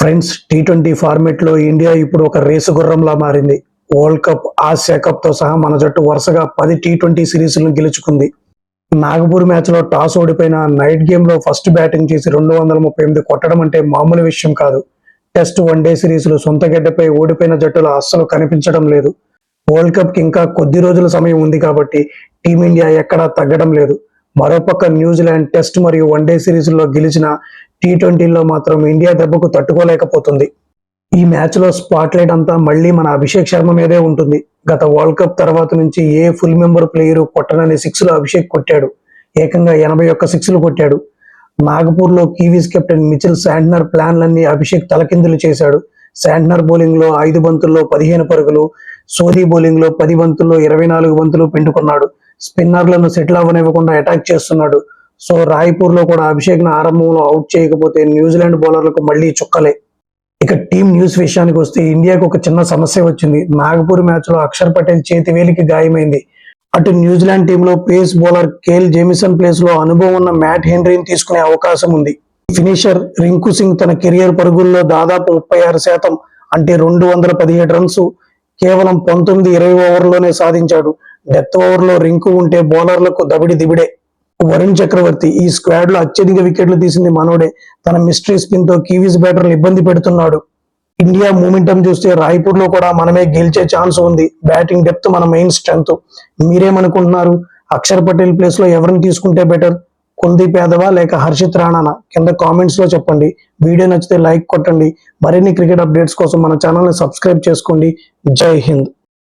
Friends T twenty ఫార్మేట్లో India ఇప్పుడు ఒక రేసు గుర్రంలా మారింది. వరల్డ్ కప్ ఆసియా కప్తో సహా మన జట్టు వరుసగా పది టీ ట్వంటీ సిరీస్లను గెలుచుకుంది. నాగపూర్ మ్యాచ్లో టాస్ ఓడిపోయిన నైట్ గేమ్లో ఫస్ట్ బ్యాటింగ్ చేసి రెండు వందల ముప్పై ఎనిమిది కొట్టడం అంటే మామూలు విషయం కాదు. టెస్ట్ వన్ డే సిరీస్లు సొంత గడ్డపై ఓడిపోయిన జట్టులు అస్సలు కనిపించడం లేదు. వరల్డ్ కప్కి ఇంకా కొద్ది రోజుల సమయం ఉంది కాబట్టి టీమిండియా ఎక్కడా తగ్గడం లేదు. మరోపక్క న్యూజిలాండ్ టెస్ట్ మరియు వన్డే సిరీస్లో గెలిచిన టీ ట్వంటీలో మాత్రం ఇండియా దెబ్బకు తట్టుకోలేకపోతుంది. ఈ మ్యాచ్లో స్పాట్ లైట్ అంతా మళ్ళీ మన అభిషేక్ శర్మ మీదే ఉంటుంది. గత వరల్డ్ కప్ తర్వాత నుంచి ఏ ఫుల్ మెంబర్ ప్లేయర్ కొట్టనని సిక్స్లో అభిషేక్ కొట్టాడు. ఏకంగా ఎనభై ఒక్క సిక్స్లు కొట్టాడు. నాగపూర్లో కీవీస్ కెప్టెన్ మిచిల్ శాండ్నర్ ప్లాన్లన్నీ అభిషేక్ తలకిందులు చేశాడు. శాండ్నర్ బౌలింగ్లో ఐదు బంతుల్లో పదిహేను పరుగులు సోదీ బౌలింగ్లో పది బంతుల్లో ఇరవై నాలుగు బంతులు పిండుకున్నాడు. స్పిన్నర్లను సెటిల్ అవ్వనివ్వకుండా అటాక్ చేస్తున్నాడు. సో రాయ్పూర్లో కూడా అభిషేక్ను ఆరంభంలో అవుట్ చేయకపోతే న్యూజిలాండ్ బౌలర్లకు మళ్ళీ చుక్కలే. ఇక టీం న్యూస్ విషయానికి వస్తే ఇండియాకు ఒక చిన్న సమస్య వచ్చింది. నాగపూర్ మ్యాచ్లో అక్షర్ పటేల్ చేతివేలికి గాయమైంది. అటు న్యూజిలాండ్ టీంలో పేస్ బౌలర్ కేల్ జేమిసన్ ప్లేస్లో అనుభవం ఉన్న మ్యాట్ హెన్రీని తీసుకునే అవకాశం ఉంది. ఫినిషర్ రింకు సింగ్ తన కెరియర్ పరుగుల్లో దాదాపు ముప్పై ఆరు శాతం అంటే రెండు వందల పదిహేడు రన్స్ కేవలం పంతొమ్మిది ఇరవై ఓవర్లోనే సాధించాడు. డెత్ ఓవర్లో రింకు ఉంటే బౌలర్లకు దబిడి దిబిడే. వరుణ్ చక్రవర్తి ఈ స్క్వాడ్లో అత్యధిక వికెట్లు తీసింది మనోడే. తన మిస్టరీ స్పిన్తో కీవీస్ బ్యాటర్లు ఇబ్బంది పెడుతున్నాడు. ఇండియా మూమెంటం చూస్తే రాయ్పూర్లో కూడా మనమే గెలిచే ఛాన్స్ ఉంది. బ్యాటింగ్ డెప్త్ మన మెయిన్ స్ట్రెంగ్త్ మీరేమనుకుంటున్నారు? అక్షర్ పటేల్ ప్లేస్లో ఎవరిని తీసుకుంటే బెటర్ కుల్దీప్ యాదవా లేక హర్షిత్ రాణానా? కింద కామెంట్స్లో చెప్పండి. వీడియో నచ్చితే లైక్ కొట్టండి. మరిన్ని క్రికెట్ అప్డేట్స్ కోసం మన ఛానల్ని సబ్స్క్రైబ్ చేసుకోండి. జై హింద్.